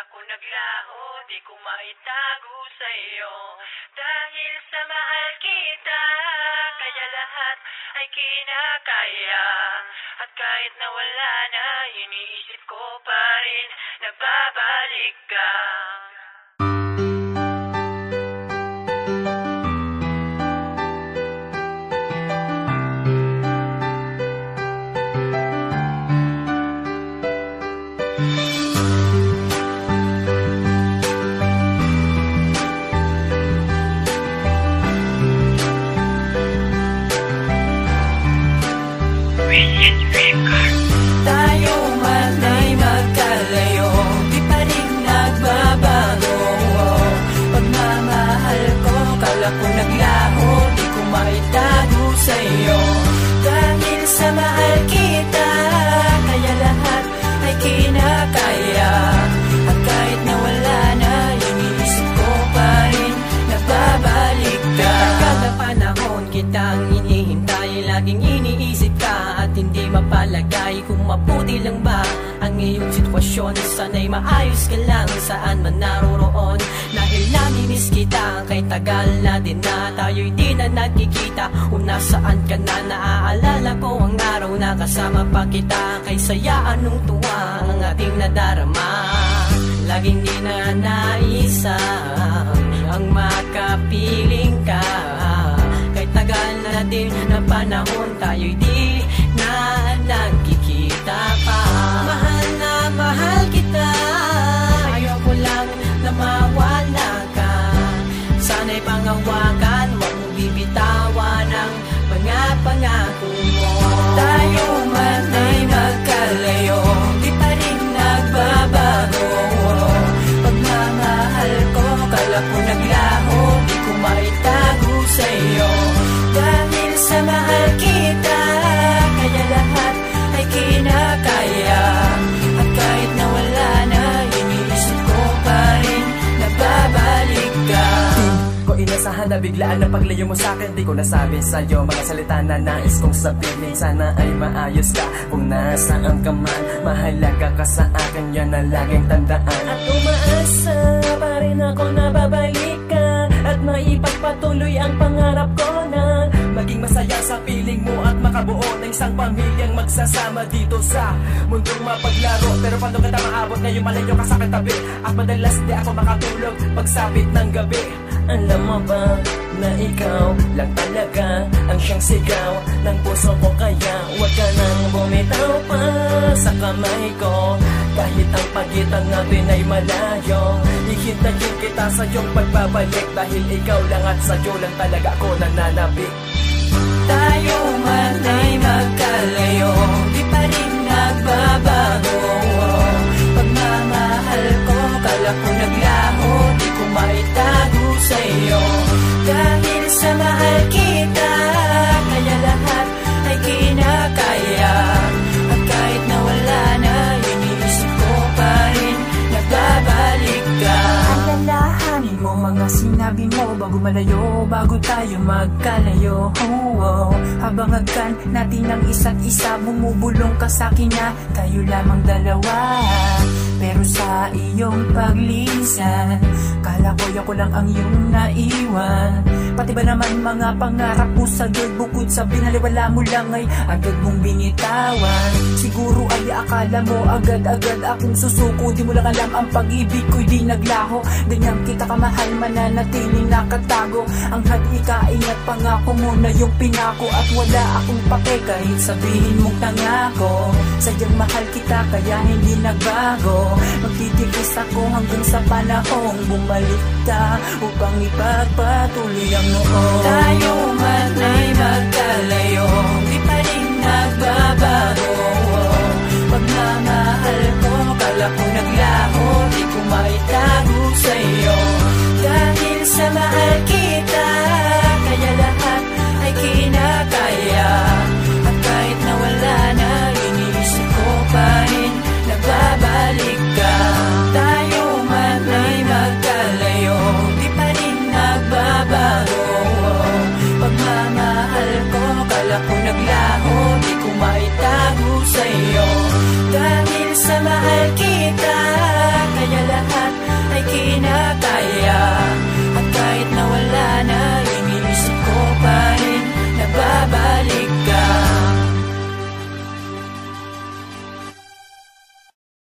Ko naglaho, di ko maitago sa'yo Dahil sa mahal kita Kaya lahat ay kinakaya. At kahit nawala na Iniisip ko pa rin Nagbabalik ka maitago mapalagay Kung mabuti lang ba ang iyong sitwasyon. Sana'y maayos ka lang saan man naroroon. Dahil namimiss kita kay tagal na din na Tayo'y di na nagkikita. Kung nasaan ka na naaalala ko Ang araw na kasama pa kita. Kay saya anong tuwa ang ating nadarama. Laging di na naisang Kala ko naglaho Di ko maitago sa'yo. Dahil sa mahal kita Kaya lahat ay kinakaya. At kahit nawala na Iniisip ko pa rin Nagbabalik ka. Ko inasahan na biglaan ang paglayo mo sa akin Di ko nasabi sa'yo. Mga salita na nais kong sabihin Sana ay maayos ka. Kung nasaan ka man Mahalaga ka sa akin, yan ang laging tandaan. At umaasa pa rin ako na babalik ka. At maipagpatuloy ang pangarap ko na Maging masaya sa piling mo at makabuo ng isang pamilyang magsasama dito sa mundong mapaglaro. Pero paano kita maabot ngayon malayo ka sa akin tabi? At madalas di ako makatulog pagsapit ng gabi. Alam mo ba na ikaw lang talaga ang siyang sigaw ng puso ko. Kaya huwag ka nang bumitaw pa sa kamay ko. Kahit ang pagitan natin ay malayo Hihintayin kita sa iyong pagbabalik. Dahil ikaw lang at sa iyo lang talaga ako nananabik. Tayo man ay magkalayo mga sinabi mo Bago malayo, bago tayo magkalayo oh, oh. Habang agkan natin ang isa't isa Bumubulong ka sa akin na Tayo lamang dalawa sa iyong paglisan. Kala ko ako lang ang iyong naiwan. Pati ba naman mga pangarap mo sa gilid Bukod sa binaliwala mo lang ay agad mong binitawan. Siguro ay akala mo agad-agad akong susuko. Di mo lang alam ang pag-ibig ko'y di naglaho. Ganyan kita kamahal mananatiling nakatago. Ang hadikain at pangako mo na yung pinako. At wala akong pake kahit sabihin mong tangako Sadyang mahal kita kaya hindi nagbago Magtitiis ako hanggang sa panahong bumalik ka Upang ipagpatuloy ang noon Tayo man ay magkalayo. ko maitago sa'yo.